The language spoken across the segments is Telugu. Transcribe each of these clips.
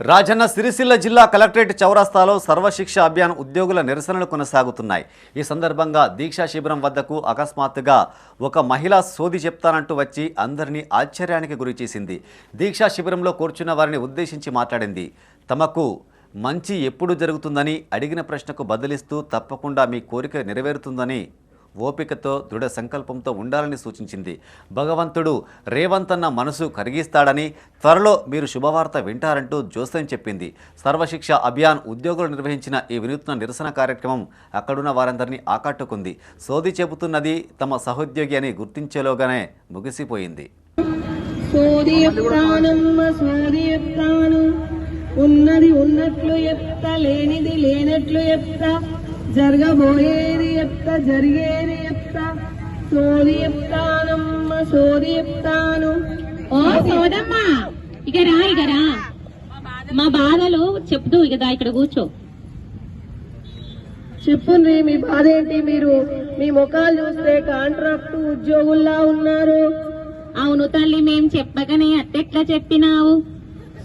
రాజన్న సిరిసిల్ల జిల్లా కలెక్టరేట్ చౌరస్తాలో సర్వశిక్ష అభియాన్ ఉద్యోగుల నిరసనలు కొనసాగుతున్నాయి. ఈ సందర్భంగా దీక్షా శిబిరం వద్దకు అకస్మాత్తుగా ఒక మహిళ సోది చెప్తానంటూ వచ్చి అందరినీ ఆశ్చర్యానికి గురిచేసింది దీక్షా శిబిరంలో కూర్చున్న వారిని ఉద్దేశించి మాట్లాడింది. తమకు మంచి ఎప్పుడు జరుగుతుందని అడిగిన ప్రశ్నకు బదిలిస్తూ తప్పకుండా మీ కోరిక నెరవేరుతుందని ఓపికతో దృఢ సంకల్పంతో ఉండాలని సూచించింది. భగవంతుడు రేవంత్ అన్న మనసు కరిగిస్తాడని త్వరలో మీరు శుభవార్త వింటారంటూ జోస్యం చెప్పింది. సర్వశిక్ష అభియాన్ ఉద్యోగులు నిర్వహించిన ఈ వినూత్న నిరసన కార్యక్రమం అక్కడున్న వారందరినీ ఆకట్టుకుంది. సోది చెబుతున్నది తమ సహోద్యోగి అని గుర్తించేలోగానే ముగిసిపోయింది. ఉన్నది ఉన్నట్లు చెప్త లేనిది లేనట్లు చెప్త జరగబోయేది చెప్త జరిగేది చెప్త సూర్య ప్రాణమ్మ సూర్య ప్రాణం ఓ సోదమ్మా ఇక రా ఇక రా. మా బాధలు చెప్తూ ఇక దా ఇక్కడ కూర్చో. చెప్పుండ్రి మీ బాధ ఏంటి మీరు? మీ ముఖాలు చూస్తే కాంట్రాక్ట్ ఉద్యోగుల్లా ఉన్నారు. అవును తల్లి మేం చెప్పకనే అట్టెట్లా చెప్పినావు?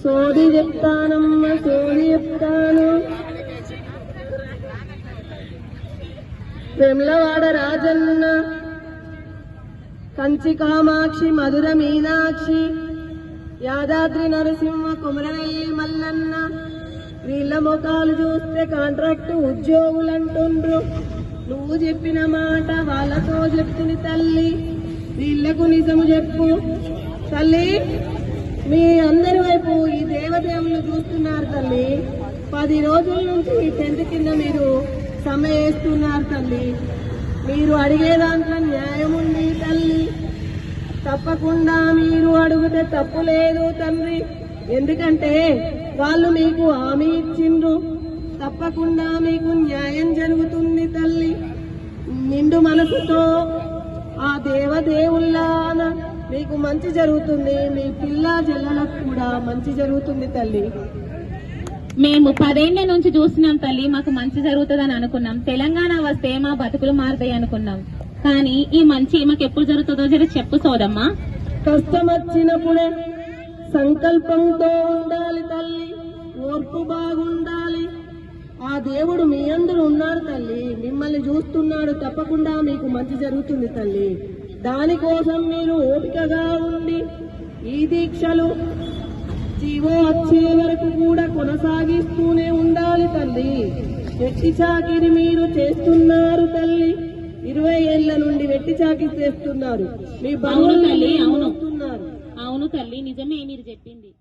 సోది చెప్తానమ్మ సోది వెమ్లవాడ రాజన్న కంచి కామాక్షి మధుర మీనాక్షి యాదాద్రి నరసింహ కుమరవెల్లి మల్లన్న వీళ్ళ ముఖాలు చూస్తే కాంట్రాక్ట్ ఉద్యోగులు అంటుండ్రు నువ్వు చెప్పిన మాట వాళ్ళతో చెప్తుంది తల్లి. వీళ్ళకు నిజము చెప్పు. తల్లి మీ అందరి వైపు ఈ దేవదేవులు చూస్తున్నారు తల్లి. పది రోజుల నుంచి ఈ టెంట్ కింద మీరు సమ్మె వేస్తున్నారు తల్లి. మీరు అడిగే దాంట్లో న్యాయం ఉంది తల్లి. తప్పకుండా మీరు అడిగితే తప్పు లేదు తండ్రి. ఎందుకంటే వాళ్ళు మీకు హామీ ఇచ్చిండ్రు. తప్పకుండా మీకు న్యాయం జరుగుతుంది తల్లి. నిండు మనసుతో ఆ దేవదేవుల్లాన మీకు మంచి జరుగుతుంది. మీ పిల్ల జల్లలకు కూడా మంచి జరుగుతుంది తల్లి. మేము పదేళ్ళ నుంచి చూస్తున్నాం తల్లి మాకు మంచి జరుగుతుందని అనుకున్నాం. తెలంగాణ వస్తే మా బతుకులు మారుతాయి అనుకున్నాం. కానీ ఈ మంచి మాకు ఎప్పుడు జరుగుతుందో జర చెప్పు సోదమ్మా. కష్టం వచ్చినప్పుడే సంకల్పంతో ఉండాలి తల్లి ఓర్పు బాగుండాలి. ఆ దేవుడు మీ అందరూ ఉన్నారు తల్లి మిమ్మల్ని చూస్తున్నాడు తప్పకుండా మీకు మంచి జరుగుతుంది తల్లి. దానికోసం మీరు ఓపికగా ఉండి ఈ దీక్షలు జీవో వచ్చే కొనసాగిస్తూనే ఉండాలి తల్లి. వెట్టి చాకిరి మీరు చేస్తున్నారు తల్లి. ఇరవై ఏళ్ళ నుండి వెట్టి చాకిరి చేస్తున్నారు. మీ బంధువులు. అవును తల్లి నిజమే మీరు చెప్పింది.